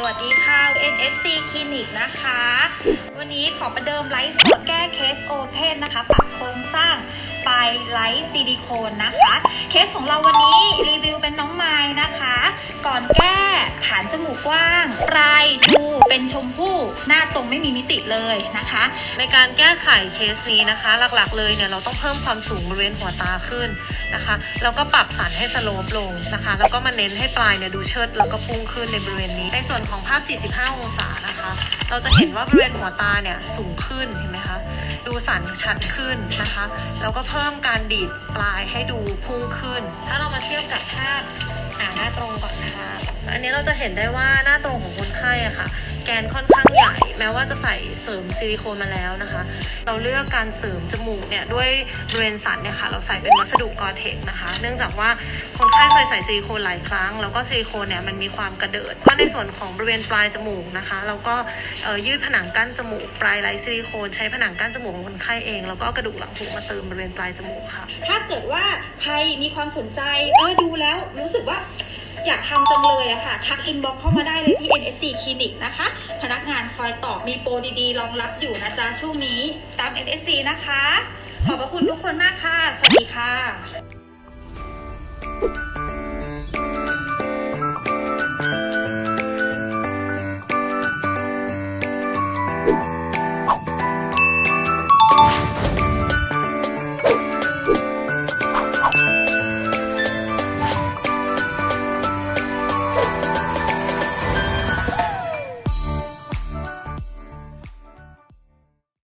สวัสดีค่ะ NSC คลินิกนะคะ วันนี้ขอประเดิมไลฟ์สดแก้เคสโอเพนนะคะปรับโครงสร้างปลายไลท์ซิลิโคนนะคะ เคสของเราวันนี้รีวิวเป็นน้องไม้นะคะ ก่อนแก้ฐานจมูกกว้าง ปลายดูเป็นชมพู่หน้าตรงไม่มีมิติเลยนะคะ ในการแก้ไขเคสนี้นะคะ หลักๆ เลยเนี่ยเราต้องเพิ่มความสูงบริเวณหัวตาขึ้นนะคะแล้วก็ปรับสันให้สโลปลงนะคะ แล้วก็มาเน้นให้ปลายเนี่ยดูเชิดแล้วก็พุ่งขึ้นในบริเวณนี้ ในส่วนของภาพ 45 องศานะคะ เราจะเห็นว่าบริเวณหัวตาเนี่ยสูงขึ้นเห็นไหมคะดูสันชัดขึ้นนะคะ แล้วก็เพิ่มการดีดปลายให้ดูพุ่งขึ้น ถ้าเรามาเทียบกับ ตรงก่อนนะคะ อันนี้เราจะเห็นได้ว่าหน้าตรงของคนไข้อะค่ะ แกนค่อนข้างใหญ่ แม้ว่าจะใส่เสริมซิลิโคนมาแล้วนะคะ เราเลือกการเสริมจมูกเนี่ยด้วยบริเวณสันเนี่ยค่ะ เราใส่เป็นวัสดุกอเทคนะคะ เนื่องจากว่าคนไข้เคยใส่ซิลิโคนหลายครั้ง แล้วก็ซิลิโคนเนี่ยมันมีความกระเดิด ก็ในส่วนของบริเวณปลายจมูกนะคะเราก็ยืดผนังกั้นจมูกปลายไรซิลิโคนใช้ผนังกั้นจมูกของคนไข้เอง แล้วก็กระดูกหลังหูมาเติมบริเวณปลายจมูกค่ะ ถ้าเกิดว่าใครมีความสนใจเออดูแล้วรู้สึกว่า อยากทำจังเลยอะค่ะ ทักอินบ็อกเข้ามาได้เลยที่ NSC คลินิกนะคะ พนักงานคอยตอบมีโปรดีๆ รองรับอยู่นะจ๊ะช่วงนี้ตาม NSC นะคะ ขอบพระคุณทุกคนมากค่ะ สวัสดีค่ะ